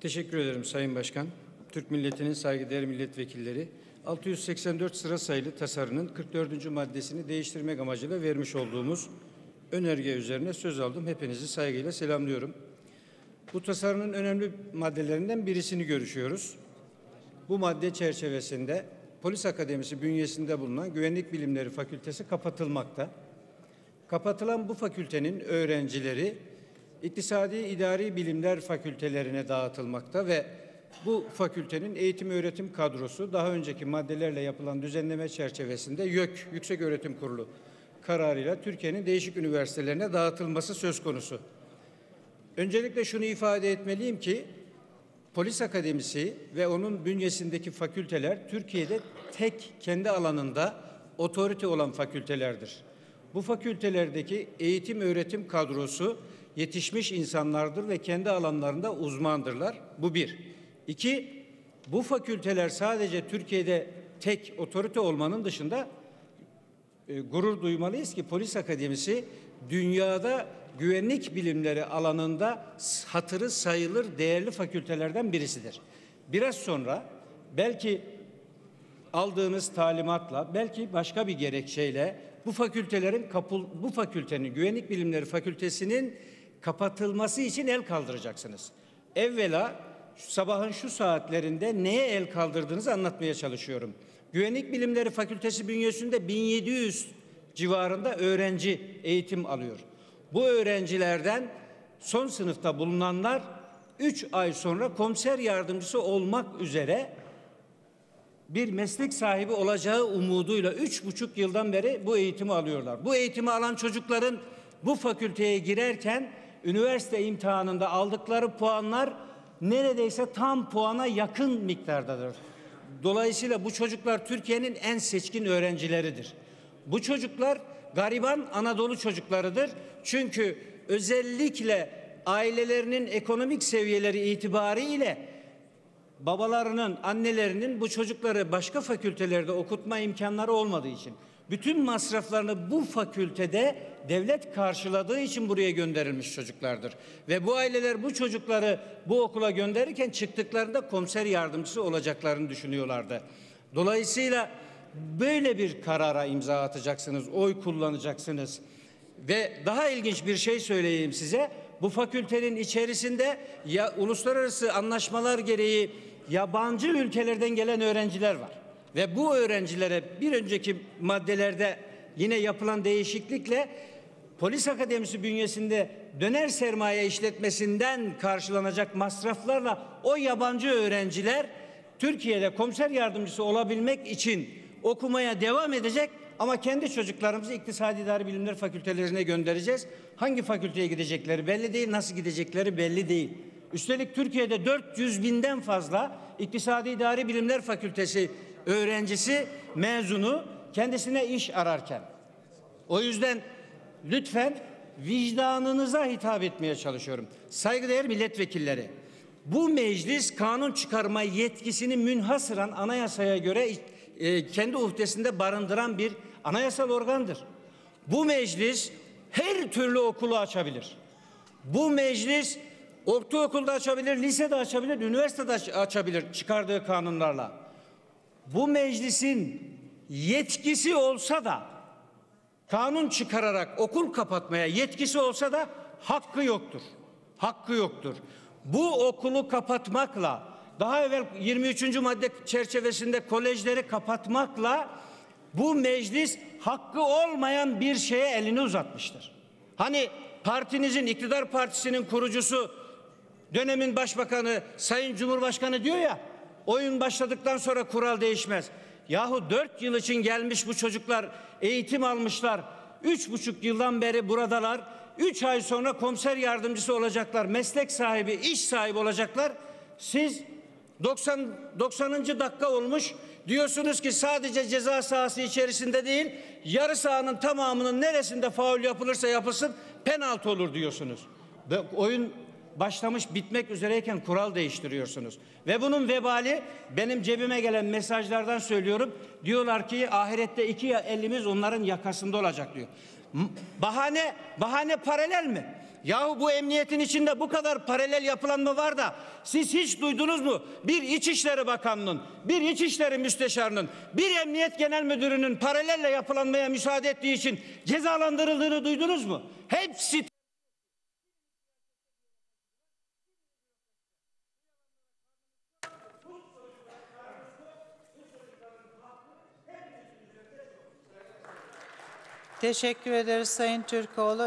Teşekkür ederim Sayın Başkan. Türk milletinin saygıdeğer milletvekilleri 684 sıra sayılı tasarının 44. maddesini değiştirmek amacıyla vermiş olduğumuz önerge üzerine söz aldım. Hepinizi saygıyla selamlıyorum. Bu tasarının önemli maddelerinden birisini görüşüyoruz. Bu madde çerçevesinde Polis Akademisi bünyesinde bulunan Güvenlik Bilimleri Fakültesi kapatılmakta. Kapatılan bu fakültenin öğrencileri İktisadi İdari Bilimler Fakültelerine dağıtılmakta ve bu fakültenin eğitim öğretim kadrosu daha önceki maddelerle yapılan düzenleme çerçevesinde YÖK Yüksek Öğretim Kurulu kararıyla Türkiye'nin değişik üniversitelerine dağıtılması söz konusu. Öncelikle şunu ifade etmeliyim ki Polis Akademisi ve onun bünyesindeki fakülteler Türkiye'de tek kendi alanında otorite olan fakültelerdir. Bu fakültelerdeki eğitim öğretim kadrosu yetişmiş insanlardır ve kendi alanlarında uzmandırlar. Bu bir. İki, bu fakülteler sadece Türkiye'de tek otorite olmanın dışında e, gurur duymalıyız ki Polis Akademisi dünyada güvenlik bilimleri alanında hatırı sayılır değerli fakültelerden birisidir. Biraz sonra belki aldığınız talimatla belki başka bir gerekçeyle bu fakültelerin kapul, bu fakültenin güvenlik bilimleri fakültesinin kapatılması için el kaldıracaksınız. Evvela sabahın şu saatlerinde neye el kaldırdığınızı anlatmaya çalışıyorum. Güvenlik Bilimleri Fakültesi bünyesinde 1700 civarında öğrenci eğitim alıyor. Bu öğrencilerden son sınıfta bulunanlar 3 ay sonra komiser yardımcısı olmak üzere bir meslek sahibi olacağı umuduyla üç buçuk yıldan beri bu eğitimi alıyorlar. Bu eğitimi alan çocukların bu fakülteye girerken üniversite imtihanında aldıkları puanlar neredeyse tam puana yakın miktardadır. Dolayısıyla bu çocuklar Türkiye'nin en seçkin öğrencileridir. Bu çocuklar gariban Anadolu çocuklarıdır. Çünkü özellikle ailelerinin ekonomik seviyeleri itibariyle babalarının, annelerinin bu çocukları başka fakültelerde okutma imkanları olmadığı için bütün masraflarını bu fakültede devlet karşıladığı için buraya gönderilmiş çocuklardır. Ve bu aileler bu çocukları bu okula gönderirken çıktıklarında komiser yardımcısı olacaklarını düşünüyorlardı. Dolayısıyla böyle bir karara imza atacaksınız, oy kullanacaksınız. Ve daha ilginç bir şey söyleyeyim size. Bu fakültenin içerisinde ya uluslararası anlaşmalar gereği yabancı ülkelerden gelen öğrenciler var. Ve bu öğrencilere bir önceki maddelerde yine yapılan değişiklikle Polis Akademisi bünyesinde döner sermaye işletmesinden karşılanacak masraflarla o yabancı öğrenciler Türkiye'de komiser yardımcısı olabilmek için okumaya devam edecek ama kendi çocuklarımızı İktisadi İdari Bilimler Fakültelerine göndereceğiz. Hangi fakülteye gidecekleri belli değil, nasıl gidecekleri belli değil. Üstelik Türkiye'de 400 binden fazla İktisadi İdari Bilimler Fakültesi öğrencisi mezunu kendisine iş ararken. O yüzden lütfen vicdanınıza hitap etmeye çalışıyorum. Saygıdeğer milletvekilleri, bu meclis kanun çıkarma yetkisini münhasıran anayasaya göre e, kendi uhdesinde barındıran bir anayasal organdır. Bu meclis her türlü okulu açabilir. Bu meclis ortaokulda açabilir, lisede açabilir, üniversitede açabilir çıkardığı kanunlarla. Bu meclisin yetkisi olsa da kanun çıkararak okul kapatmaya yetkisi olsa da hakkı yoktur. Hakkı yoktur. Bu okulu kapatmakla daha evvel 23. madde çerçevesinde kolejleri kapatmakla bu meclis hakkı olmayan bir şeye elini uzatmıştır. Hani partinizin iktidar partisinin kurucusu dönemin başbakanı Sayın Cumhurbaşkanı diyor ya oyun başladıktan sonra kural değişmez. Yahu dört yıl için gelmiş bu çocuklar eğitim almışlar. Üç buçuk yıldan beri buradalar. Üç ay sonra komiser yardımcısı olacaklar. Meslek sahibi, iş sahibi olacaklar. Siz 90 90. dakika olmuş. Diyorsunuz ki sadece ceza sahası içerisinde değil, yarı sahanın tamamının neresinde faul yapılırsa yapılsın penaltı olur diyorsunuz. Ve oyun başlamış bitmek üzereyken kural değiştiriyorsunuz. Ve bunun vebali benim cebime gelen mesajlardan söylüyorum. Diyorlar ki ahirette iki elimiz onların yakasında olacak diyor. Bahane, bahane paralel mi? Yahu bu emniyetin içinde bu kadar paralel yapılanma var da siz hiç duydunuz mu? Bir İçişleri Bakanı'nın, bir İçişleri Müsteşarı'nın, bir Emniyet Genel Müdürü'nün paralelle yapılanmaya müsaade ettiği için cezalandırıldığını duydunuz mu? Hepsi Teşekkür ederiz Sayın Türkoğlu.